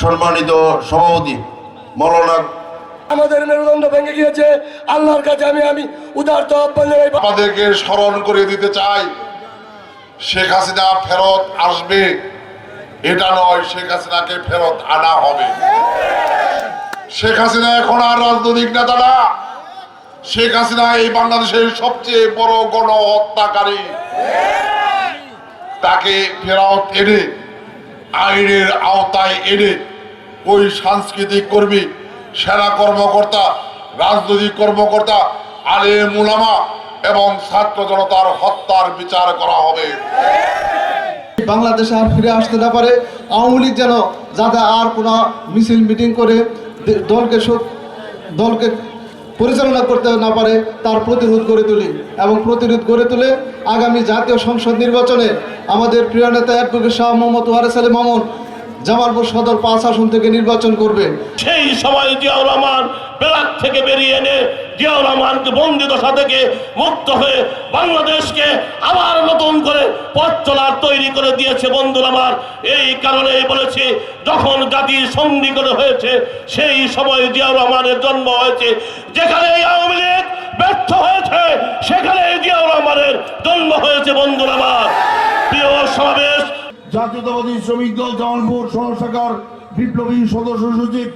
সম্মানিত সভাপতি মৌলানা আমাদের মেরুদণ্ড ভেঙে গিয়েছে। আল্লাহর কাছে আমি আমি উদার্ত আহ্বান জানাই। আমাদেরকে স্মরণ করে দিতে চাই শেখ হাসিনা ফেরত আসবে। এটা নয় শেখ হাসিনাকে ফেরত আনা হবে। শেখ হাসিনা এখন আর রাজনৈতিক নেতা না। শেখ হাসিনা এই বাংলাদেশের সবচেয়ে বড় গণ হত্যাকারী তাকে ফেরত এনে, আইনের আওতায় এনে ওই সাংস্কৃতিক কর্মী, সেনা কর্মকর্তা, রাজনৈতিক কর্মকর্তা আলে মুলামা এবং ছাত্র জনতার হত্যার বিচার করা হবে। বাংলাদেশে আর ফিরে আসতে না পারে। আওয়ামী লীগ যেন যাতে আর কোনো মিছিল, মিটিং করে দলকে দলকে পরিচালনা করতে না পারে, তার প্রতিরোধ গড়ে তুলি। এবং প্রতিরোধ গড়ে তুলে আগামী জাতীয় সংসদ নির্বাচনে আমাদের প্রিয় নেতা অ্যাডভোকেট শাহ মোহাম্মদ ওয়ারেস আলী মামুন জামালপুর সদর পাঁচ আসন থেকে নির্বাচন করবে। সেই সময় জিয়াউর রহমান বেলাক থেকে বেরিয়ে এনে জিয়াউর রহমানকে বন্দি দশা থেকে মুক্ত হয়ে বাংলাদেশকে আবার নতুন করে পথ চলার তৈরি করে দিয়েছে বন্ধুরা আমার। এই কারণেই বলেছি, যখন জাতির সন্ধিকরণ হয়েছে, সেই সময় জিয়াউর রহমানের জন্ম হয়েছে। যেখানে এই আওয়ামী লীগ ব্যর্থ হয়েছে সেখানে জিয়াউর রহমানের জন্ম হয়েছে বন্ধুরা আমার। প্রিয় সমাবেশ জাতীয়তাবাদী শ্রমিক দল জামালপুর সহশাখার বিপ্লবী সদস্য সচিব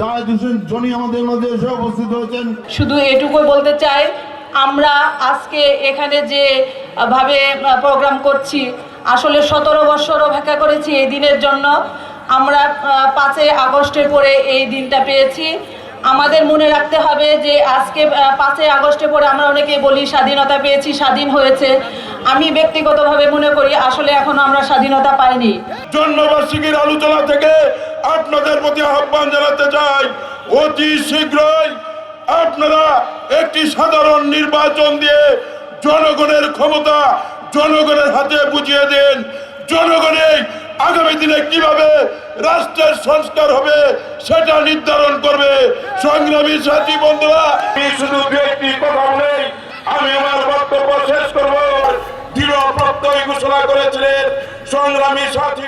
জাহেদ হোসেন জনি আমাদের মধ্যে এসে উপস্থিত হয়েছেন। শুধু এটুকু বলতে চাই, আমরা আজকে এখানে যে ভাবে প্রোগ্রাম করছি, আসলে সতেরো বছর অপেক্ষা করেছি এই দিনের জন্য। আমরা পাঁচই আগস্টের পরে এই দিনটা পেয়েছি। আমাদের মনে রাখতে হবে যে আজকে পাঁচই আগস্টের পরে আমরা অনেকে বলি স্বাধীনতা পেয়েছি, স্বাধীন হয়েছে। আমি ব্যক্তিগতভাবে মনে করি আসলে এখনও আমরা স্বাধীনতা পাইনি। জন্মবার্ষিকীর আলোচনা থেকে আপনাদের প্রতি আহ্বান জানাতে চাই, অতি শীঘ্রই আপনারা একটি সাধারণ নির্বাচন দিয়ে জনগণের ক্ষমতা জনগণের হাতে বুঝিয়ে দেন। জনগণের আগামী দিনে কীভাবে রাষ্ট্রের সংস্কার হবে সেটা নির্ধারণ করবে। সংগ্রামী সাথী বন্ধুরা শুধু দু করেছিলেন সংগ্রামী সাথী